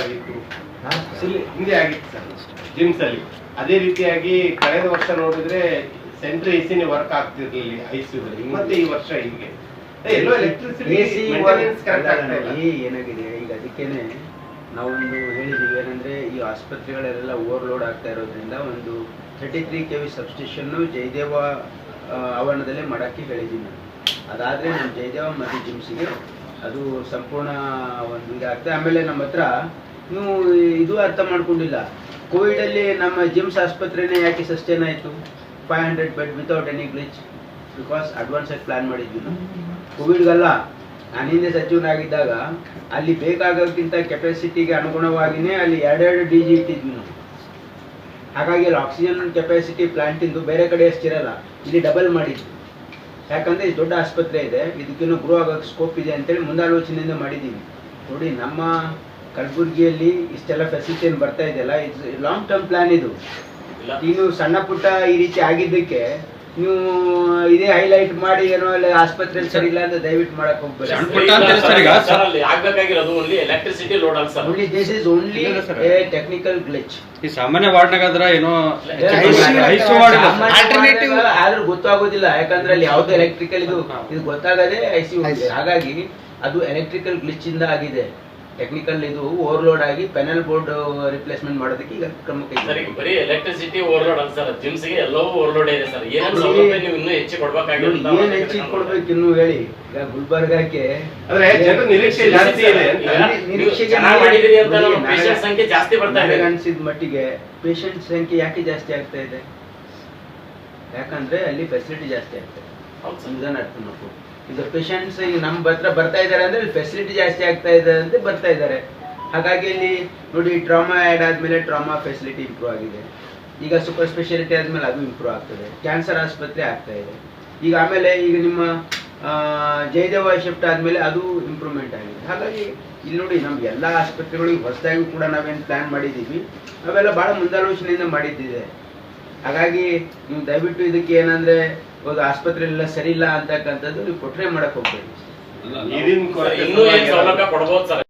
ಆಗಿತ್ತು ಹಿಂದೆ ಆಗಿತ್ತು ಸರ್. ಜಿಮ್ಸ್ ಅಲ್ಲಿ. ಅದೇ ರೀತಿಯಾಗಿ ಕಳೆದ ವರ್ಷ ನೋಡಿದ್ರೆ ಸೆಂಟ್ರ್ ಎ ಸಿನೇ ವರ್ಕ್ ಆಗ್ತಿರ್ಲಿಲ್ಲ ಐಸಿಯುದಲ್ಲಿ ಮತ್ತೆ ಈ ವರ್ಷ ಹೀಗೆ. ಎಲ್ಲೋ ಎಲೆಕ್ಟ್ರಿಸಿಟಿ ಈ ಏನಾಗಿದೆ? ಈಗ ಅದಕ್ಕೇನೆ ನಾವೊಂದು ಹೇಳಿದೀವಿ. ಏನಂದ್ರೆ ಈ ಆಸ್ಪತ್ರೆಗಳೆಲ್ಲ ಓವರ್ಲೋಡ್ ಆಗ್ತಾ ಇರೋದ್ರಿಂದ ಒಂದು thirty three K V ಸಬ್ಸ್ಟೇಷನ್ನು Jayadeva ಆವರಣದಲ್ಲಿ ಆವರಣದಲ್ಲೇ ಮಾಡಕ್ಕೆ ಹೇಳಿದ್ದೀನಿ ನಾನು. ಅದಾದ್ರೆ ನಮ್ಮ ಜಯದೇವ ಮತ್ತು ಜಿಮ್ಸಿಗೆ ಅದು ಸಂಪೂರ್ಣ ಒಂದು ಇದಾಗ್ತದೆ ಆಮೇಲೆ ನಮ್ಮ ಹತ್ರ ನೀವು ಇದು ಅರ್ಥ ಮಾಡ್ಕೊಂಡಿಲ್ಲ. ಕೋವಿಡ್ ಅಲ್ಲಿ ನಮ್ಮ ಜಿಮ್ಸ್ ಆಸ್ಪತ್ರೆನೇ ಯಾಕೆ ಸಸ್ಟೇನ್ ಆಯಿತು? Five hundred bed without any glitch because advance ಆಗಿ ಪ್ಲಾನ್ ಮಾಡಿದ್ವಿ ನಾವು. ಕೋವಿಡ್ಗಲ್ಲ, ನಾನು ಹಿಂದೆ ಸಚಿವನಾಗಿದ್ದಾಗ ಅಲ್ಲಿ ಬೇಕಾಗೋಕ್ಕಿಂತ ಕೆಪಾಸಿಟಿಗೆ ಅನುಗುಣವಾಗಿಯೇ ಅಲ್ಲಿ ಎರಡೆರಡು ಡಿ ಜಿ ಇಟ್ಟಿದ್ವಿ ನಾವು. ಹಾಗಾಗಿ ಅಲ್ಲಿ ಆಕ್ಸಿಜನ್ ಕೆಪಾಸಿಟಿ ಪ್ಲಾಂಟಿಂದು ಬೇರೆ ಕಡೆ ಅಷ್ಟಿರಲ್ಲ, ಇಲ್ಲಿ ಡಬಲ್ ಮಾಡಿದ್ವಿ. ಯಾಕಂದ್ರೆ ಇದು ದೊಡ್ಡ ಆಸ್ಪತ್ರೆ ಇದೆ, ಇದಕ್ಕಿನ್ನೂ ಗ್ರೋ ಆಗೋಕ್ಕೆ ಸ್ಕೋಪ್ ಇದೆ ಅಂತೇಳಿ ಮುಂದಾಲೋಚನೆಯಿಂದ ಮಾಡಿದ್ದೀವಿ. ನೋಡಿ ನಮ್ಮ ಕಲಬುರಗಿಯಲ್ಲಿ ಇಷ್ಟೆಲ್ಲ ಫೆಸಿಲಿಟಿ ಏನು ಬರ್ತಾ ಇದೆಯಲ್ಲ? ಇದು ಲಾಂಗ್ ಟರ್ಮ್ ಪ್ಲಾನ್ ಇದು. ನೀನು ಸಣ್ಣ ಪುಟ್ಟ ಈ ರೀತಿ ಆಗಿದ್ದಕ್ಕೆ ನೀವು ಇದೇ ಹೈಲೈಟ್ ಮಾಡಿ ಏನೋ ಅಲ್ಲಿ ಆಸ್ಪತ್ರೆ ಸರಿ ಇಲ್ಲ ಅಂತ ದಯವಿಟ್ಟು ಮಾಡಕ್ ಹೋಗ್ಬೇಡಿ. ಸಣ್ಣ ಪುಟ್ಟ ಅಂತಾರೆ ಸರ್ ಸರ್ ಅಲ್ಲಿ ಆಗ್ಬೇಕಾಗಿರೋದು ಓನ್ಲಿ ಎಲೆಕ್ಟ್ರಿಸಿಟಿ ಲೋಡ್ ಅಲ್ಲ sir. Only this is only. A technical glitch ಈ ಸಾಮಾನ್ಯ ವಾರ್ಡ್ನಾಗಾದ್ರ ಏನೋ ಐಸು ಆದ್ರೂ ಗೊತ್ತಾಗೋದಿಲ್ಲ. ಯಾಕಂದ್ರೆ ಅಲ್ಲಿ ಯಾವ್ದು ಎಲೆಕ್ಟ್ರಿಕಲ್ ಇದು ಇದು ಗೊತ್ತಾಗದೆ ಐ ಸಿ ಹಾಗಾಗಿ ಅದು ಎಲೆಕ್ಟ್ರಿಕಲ್ ಗ್ಲಿಚ್ ಇಂದ ಆಗಿದೆ. ಟೆಕ್ನಿಕಲ್ ಇದು ಓವರ್ಲೋಡ್ ಆಗಿ ಪೆನಲ್ ಬೋರ್ಡ್ ರಿಪ್ಲೇಸ್ಮೆಂಟ್ ಮಾಡೋದಕ್ಕೆ ಈಗ ಕ್ರಮ ಸರ್ ಈಗ. ಬರೀ ಎಲೆಕ್ಟ್ರಿಸಿಟಿ ಓವರ್ಲೋಡ್ ಅಲ್ಲ ಸರ್. ಜಿಮ್ಸ್ಗೆ ಎಲ್ಲವೂ ಓವರ್ಲೋಡ್ ಇದೆ ಸರ್. ಏನು ಸೌಲಭ್ಯ ನೀವು ಇನ್ನೂ ಹೆಚ್ಚು ಕೊಡ್ಬೇಕಾಗಿರೋದು ಏನ್ ಹೆಚ್ಚಿಗೆ ಕೊಡ್ಬೇಕು ಇನ್ನು ಹೇಳಿ. ಈಗ ಗುಲ್ಬರ್ಗಕ್ಕೆ ಅಂದ್ರೆ ಜನರ ನಿರೀಕ್ಷೆ ಜಾಸ್ತಿ ಇದೆ ನಿರೀಕ್ಷೆ ಚೆನ್ನಾಗಿ ಮಾಡಿದಿರಿ ಅಂತ ನಮ್ಮ ಪೇಷಂಟ್ ಸಂಖ್ಯೆ ಜಾಸ್ತಿ ಬರ್ತಾ ಇದೆ. ಅನ್ಸಿದ ಮಟ್ಟಿಗೆ ಪೇಷಂಟ್ ಸಂಖ್ಯೆ ಯಾಕೆ ಜಾಸ್ತಿ ಆಗ್ತಾ ಇದೆ? ಯಾಕಂದ್ರೆ ಅಲ್ಲಿ ಫೆಸಿಲಿಟಿ ಜಾಸ್ತಿ ಆಗ್ತಾ ಇದೆ. ಹೌದು ಅರ್ಥ ಮಾಡ್ಕೊ ಈಗ ಪೇಷಂಟ್ಸ್ ಈಗ ನಮ್ಮ ಹತ್ರ ಬರ್ತಾ ಇದ್ದಾರೆ ಅಂದ್ರೆ ಇಲ್ಲಿ ಫೆಸಿಲಿಟಿ ಜಾಸ್ತಿ ಆಗ್ತಾ ಇದೆ ಅಂತ ಬರ್ತಾ ಇದ್ದಾರೆ. ಹಾಗಾಗಿ ಇಲ್ಲಿ ನೋಡಿ ಟ್ರಾಮಾ ಆ್ಯಡ್ ಆದ್ಮೇಲೆ ಟ್ರಾಮಾ ಫೆಸಿಲಿಟಿ ಇಂಪ್ರೂವ್ ಆಗಿದೆ. ಈಗ ಸೂಪರ್ ಸ್ಪೆಷಾಲಿಟಿ ಆದ್ಮೇಲೆ ಅದು ಇಂಪ್ರೂವ್ ಆಗ್ತದೆ. ಕ್ಯಾನ್ಸರ್ ಆಸ್ಪತ್ರೆ ಆಗ್ತಾ ಇದೆ. ಈಗ ಆಮೇಲೆ ಈಗ ನಿಮ್ಮ ಜಯದೇವ ಶಿಫ್ಟ್ ಆದ್ಮೇಲೆ ಅದು ಇಂಪ್ರೂವ್ಮೆಂಟ್ ಆಗಿದೆ. ಹಾಗಾಗಿ ಇಲ್ಲಿ ನೋಡಿ, ನಮ್ಗೆ ಎಲ್ಲ ಆಸ್ಪತ್ರೆಗಳಿಗೂ ಹೊಸದಾಗಿ ಕೂಡ ನಾವೇನು ಪ್ಲಾನ್ ಮಾಡಿದ್ದೀವಿ. ಅವೆಲ್ಲ ಭಾಳ ಮುಂದಾಲೋಚನೆಯಿಂದ ಮಾಡಿದ್ದಿದೆ. ಹಾಗಾಗಿ ನೀವು ದಯವಿಟ್ಟು ಇದಕ್ಕೆ ಏನಂದ್ರೆ ಇವಾಗ ಆಸ್ಪತ್ರೆ ಎಲ್ಲ ಸರಿ ಇಲ್ಲ ಅಂತಕ್ಕಂಥದ್ದು ನೀವು ಕೊಟ್ರೆ ಮಾಡಕ್ ಹೋಗ್ಬೇಡಿ. ನೀರಿನ ಕೊರತೆ ಇನ್ನೂ ಏನ್ ಸೌಲಭ್ಯ ಕೊಡ್ಬೋದು ಸರ್.